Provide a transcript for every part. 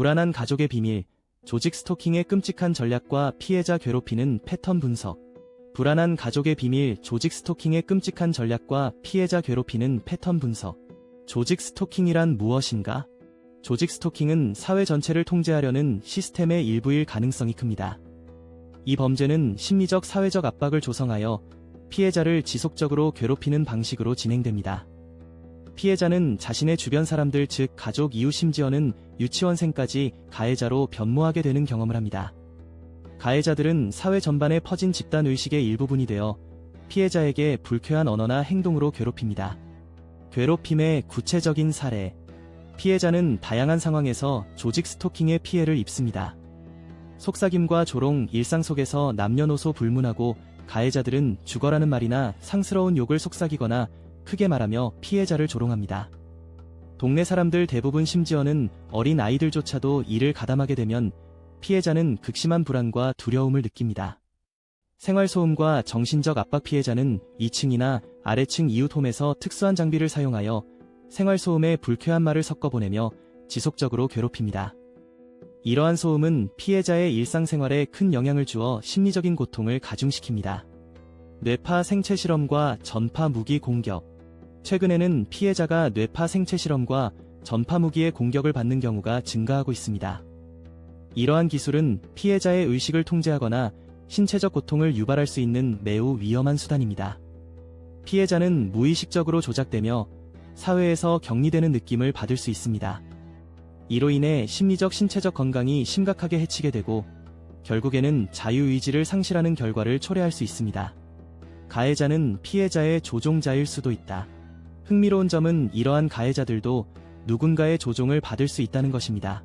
불안한 가족의 비밀, 조직 스토킹의 끔찍한 전략과 피해자 괴롭히는 패턴 분석. 불안한 가족의 비밀, 조직 스토킹의 끔찍한 전략과 피해자 괴롭히는 패턴 분석. 조직 스토킹이란 무엇인가? 조직 스토킹은 사회 전체를 통제하려는 시스템의 일부일 가능성이 큽니다. 이 범죄는 심리적 사회적 압박을 조성하여 피해자를 지속적으로 괴롭히는 방식으로 진행됩니다. 피해자는 자신의 주변 사람들 즉 가족 이웃 심지어는 유치원생까지 가해자로 변모하게 되는 경험을 합니다. 가해자들은 사회 전반에 퍼진 집단 의식의 일부분이 되어 피해자에게 불쾌한 언어나 행동으로 괴롭힙니다. 괴롭힘의 구체적인 사례 피해자는 다양한 상황에서 조직 스토킹의 피해를 입습니다. 속삭임과 조롱, 일상 속에서 남녀노소 불문하고 가해자들은 죽어라는 말이나 상스러운 욕을 속삭이거나 크게 말하며 피해자를 조롱합니다. 동네 사람들 대부분 심지어는 어린 아이들조차도 이를 가담하게 되면 피해자는 극심한 불안과 두려움을 느낍니다. 생활소음과 정신적 압박 피해자는 2층이나 아래층 이웃홈에서 특수한 장비를 사용하여 생활소음에 불쾌한 말을 섞어보내며 지속적으로 괴롭힙니다. 이러한 소음은 피해자의 일상생활에 큰 영향을 주어 심리적인 고통을 가중시킵니다. 뇌파 생체 실험과 전파 무기 공격. 최근에는 피해자가 뇌파 생체 실험과 전파 무기의 공격을 받는 경우가 증가하고 있습니다. 이러한 기술은 피해자의 의식을 통제하거나 신체적 고통을 유발할 수 있는 매우 위험한 수단입니다. 피해자는 무의식적으로 조작되며 사회에서 격리되는 느낌을 받을 수 있습니다. 이로 인해 심리적 신체적 건강이 심각하게 해치게 되고 결국에는 자유의지를 상실하는 결과를 초래할 수 있습니다. 가해자는 피해자의 조종자일 수도 있다. 흥미로운 점은 이러한 가해자들도 누군가의 조종을 받을 수 있다는 것입니다.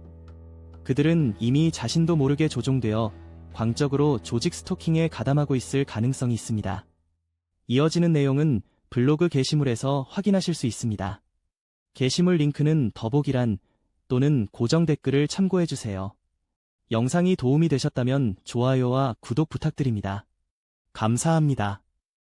그들은 이미 자신도 모르게 조종되어 광적으로 조직 스토킹에 가담하고 있을 가능성이 있습니다. 이어지는 내용은 블로그 게시물에서 확인하실 수 있습니다. 게시물 링크는 더보기란 또는 고정 댓글을 참고해주세요. 영상이 도움이 되셨다면 좋아요와 구독 부탁드립니다. 감사합니다.